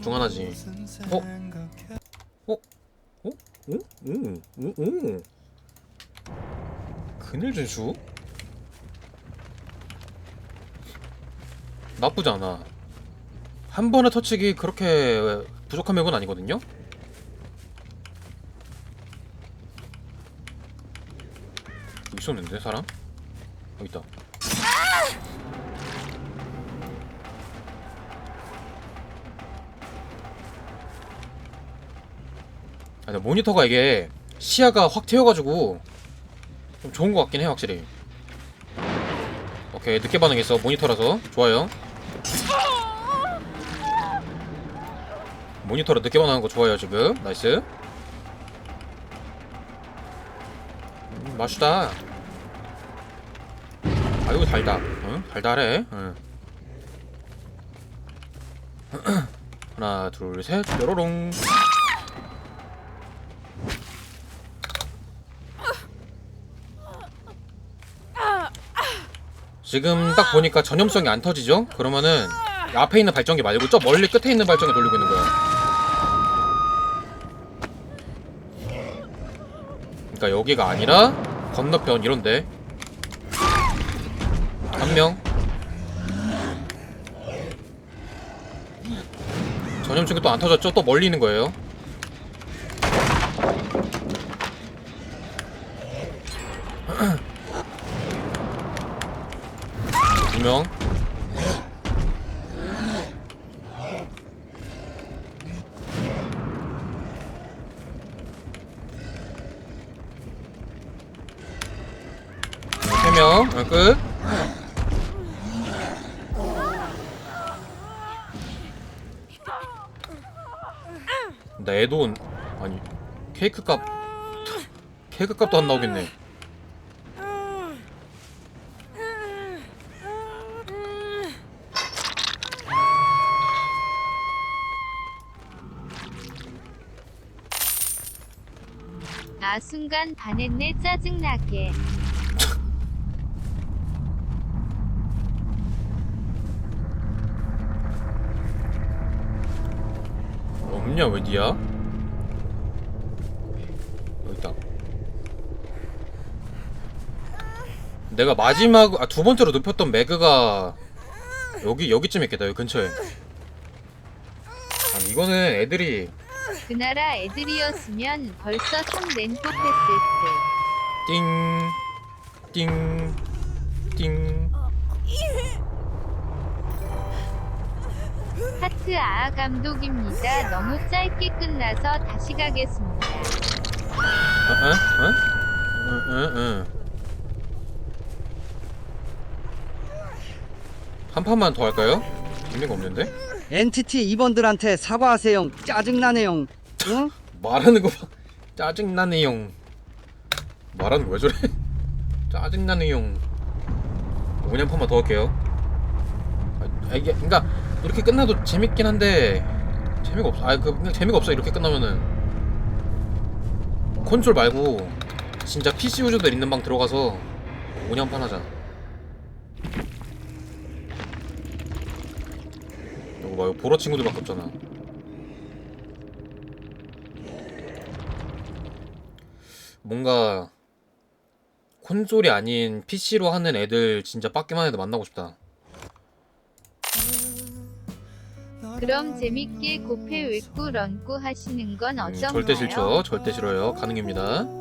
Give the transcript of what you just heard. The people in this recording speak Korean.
중 하나지. 어? 어? 어? 오? 오? 오? 오? 그늘 준수? 나쁘지 않아. 한 번의 터치기 그렇게 부족한 맥은 아니거든요? 있었는데 사람? 여기 있다. 근데 모니터가 이게 시야가 확 트여가지고 좀 좋은 것 같긴 해 확실히. 오케이 늦게 반응했어 모니터라서 좋아요. 모니터로 늦게 반응한 거 좋아요 지금 나이스. 음, 맛있다. 아이고 달다. 응? 달달해. 응. 하나 둘셋 뾰로롱. 지금 딱 보니까 전염성이 안 터지죠? 그러면은 앞에 있는 발전기 말고 저 멀리 끝에 있는 발전기 돌리고 있는 거야. 그러니까 여기가 아니라 건너편 이런데 한 명. 전염증이 또 안 터졌죠? 또 멀리 있는 거예요. 두 명. 세 명. 어, 끝. 나 애돈 아니 케이크 값 케이크 값도 안 나오겠네. 아 순간 반했네 짜증나게 없냐 왜 니야? 여기 있다. 내가 마지막 아, 두 번째로 눕혔던 매그가 여기 여기쯤 있겠다 여기 근처에. 아니 이거는 애들이 그 나라 애들이었으면 벌써 3렌 뽑혔을 띵, 띵, 띵. 듯 하트 아아 감독입니다 너무 짧게 끝나서 다시 가겠습니다 어? 어? 어? 응, 응, 응. 한 판만 더 할까요? 재미가 없는데? NTT 임원들한테 사과하세요. 짜증나네요. 응? 말하는 거 봐. 짜증나네요. 말하는 거 왜 저래? 짜증나네요. 그냥 한 판만 더 할게요. 아, 이게 그러니까 이렇게 끝나도 재밌긴 한데 재미가 없어. 아, 그 그냥 재미가 없어. 이렇게 끝나면은 콘솔 말고 진짜 PC 유저들 있는 방 들어가서 오냥 판 하자. 이거 봐, 이거 보러 친구들밖에 없잖아. 뭔가 콘솔이 아닌 PC로 하는 애들 진짜 빡기만 해도 만나고 싶다. 그럼 재밌게 고패 외꾸 런꾸 하시는 건 음, 어떤가요? 절대 싫죠. 절대 싫어요. 가능입니다.